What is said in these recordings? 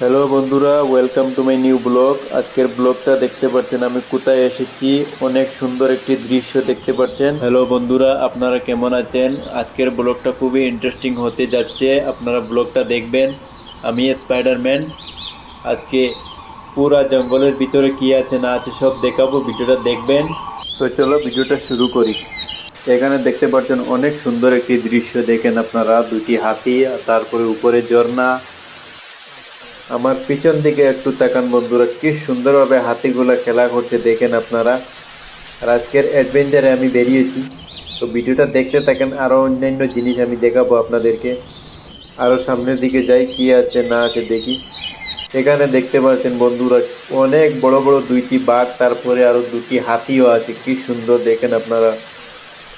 Hello বন্ধুরা welcome to my new blog আজকের ব্লগটা দেখতে পাচ্ছেন আমি কোথায় এসেছি। অনেক সুন্দর একটি দৃশ্য দেখতে পাচ্ছেন। হ্যালো বন্ধুরা, আপনারা কেমন আছেন? আজকের ব্লগটা খুবই ইন্টারেস্টিং হতে যাচ্ছে। আপনারা ব্লগটা দেখবেন। আমি স্পাইডারম্যান আজকে পুরা জঙ্গলের ভিতরে কি আছে, না আছে, সব দেখাবো, ভিডিওটা দেখবেন। তো চলো, ভিডিওটা শুরু করি। এখানে দেখতে পাচ্ছেন অনেক সুন্দর একটি দৃশ্য। দেখেন আপনারা দুটি হাতি, তারপরে উপরে ঝর্ণা। আমার পিছন দিকে একটু তাকান বন্ধুরা, কি সুন্দরভাবে হাতিগুলা খেলা করছে, দেখেন আপনারা। আর আজকের অ্যাডভেঞ্চারে আমি বেরিয়েছি। তো ভিডিওটা দেখতে থাকেন আরও অন্যান্য জিনিস আমি দেখাবো আপনাদেরকে। আরও সামনের দিকে যাই, কি আছে না আছে দেখি। এখানে দেখতে পাচ্ছেন বন্ধুরা, অনেক বড় বড় দুইটি বাঘ, তারপরে আরও দুটি হাতিও আছে। কি সুন্দর, দেখেন আপনারা।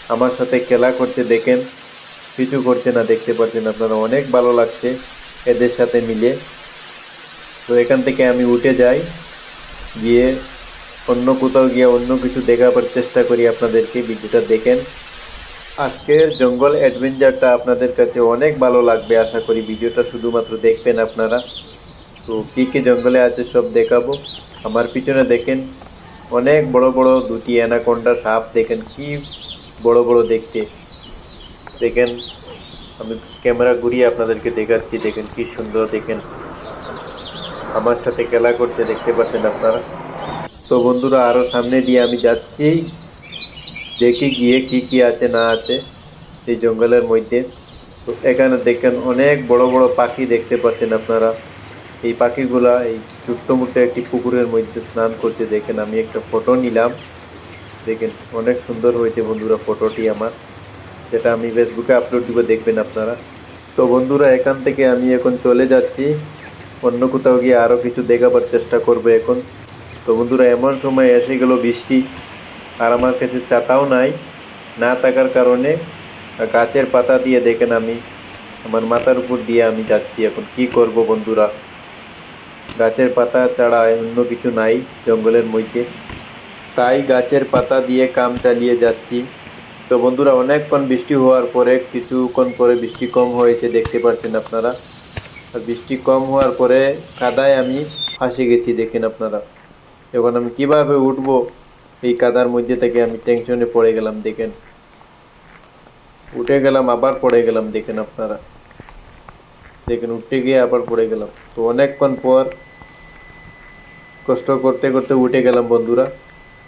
আমার সাথে খেলা করছে, দেখেন। কিছু করছে না, দেখতে পাচ্ছেন আপনারা। অনেক ভালো লাগছে এদের সাথে মিলে। তো এখান থেকে আমি উঠে যাই, গিয়ে অন্য কোথাও গিয়ে অন্য কিছু দেখাবার চেষ্টা করি আপনাদেরকে, ভিডিওটা দেখেন। আজকের জঙ্গল অ্যাডভেঞ্চারটা আপনাদের কাছে অনেক ভালো লাগবে, আশা করি ভিডিওটা শুধুমাত্র দেখবেন আপনারা। তো কী কী জঙ্গলে আছে সব দেখাবো। আমার পিছনে দেখেন, অনেক বড় বড় দুটি অ্যানাকোন্ডা সাপ, দেখেন কি বড় বড় দেখতে। দেখেন, আমি ক্যামেরা ঘুরিয়ে আপনাদেরকে দেখাচ্ছি, দেখেন কি সুন্দর, দেখেন। আমার সাথে খেলা করছে, দেখতে পাচ্ছেন আপনারা? তো বন্ধুরা আরও সামনে দিয়ে আমি যাচ্ছি। দেখি গিয়ে কি কি আছে, না আছে এই জঙ্গলের মধ্যে। তো এখানে দেখেন অনেক বড় বড় পাখি দেখতে পাচ্ছেন আপনারা। এই পাখিগুলা এই ছোট্ট মোটো একটি পুকুরের মধ্যে স্নান করছে। দেখেন, আমি একটা ফটো নিলাম। দেখেন, অনেক সুন্দর হয়েছে বন্ধুরা ফটোটি আমার। যেটা আমি ফেসবুকে আপলোড দিব, দেখবেন আপনারা। তো বন্ধুরা, এখান থেকে আমি এখন চলে যাচ্ছি। অন্য কোথাও গিয়ে আরও কিছু দেখাবার চেষ্টা করব এখন। তো বন্ধুরা, এমন সময় এসে গেল বৃষ্টি, আর আমার কাছে চাতাও নাই, না থাকার কারণে গাছের পাতা দিয়ে দেখেন আমি, আমার মাথার উপর দিয়ে আমি যাচ্ছি এখন। কি করব বন্ধুরা? গাছের পাতা ছাড়া অন্য কিছু নাই জঙ্গলের মধ্যে। তাই গাছের পাতা দিয়ে কাম চালিয়ে যাচ্ছি। তো বন্ধুরা, অনেকক্ষণ বৃষ্টি হওয়ার পরে, কিছুক্ষণ পরে বৃষ্টি কম হয়েছে, দেখতে পাচ্ছেন আপনারা। বৃষ্টি কম হওয়ার পরে কাদায় আমি ফাঁসে গেছি, দেখেন আপনারা। এখন আমি কীভাবে উঠবো, এই কাদার মধ্যে থেকে আমি টেনশনে পড়ে গেলাম, দেখেন। উঠে গেলাম, আবার পড়ে গেলাম, দেখেন আপনারা। দেখেন উঠে গিয়ে আবার পড়ে গেলাম। তো অনেকক্ষণ পর কষ্ট করতে করতে উঠে গেলাম, বন্ধুরা।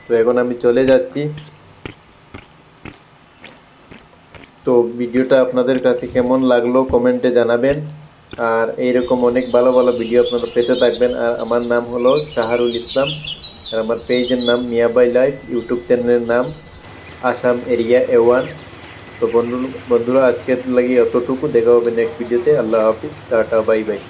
তো এখন আমি চলে যাচ্ছি। তো ভিডিওটা আপনাদের কাছে কেমন লাগল, কমেন্টে জানাবেন। আর এইরকম অনেক ভালো ভালো ভিডিও আপনারা পেতে থাকবেন। আর আমার নাম হলো শাহারুল ইসলাম। আর আমার পেজের নাম মিয়াবাই লাইফ, ইউটিউব চ্যানেলের নাম আসাম এরিয়া এ ওয়ান তো বন্ধু বন্ধুরা, আজকের লাগে অতটুকু দেখা হবে নেক্সট ভিডিওতে আল্লাহ হাফিজ। Tata, bye bye.